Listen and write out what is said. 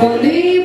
Вони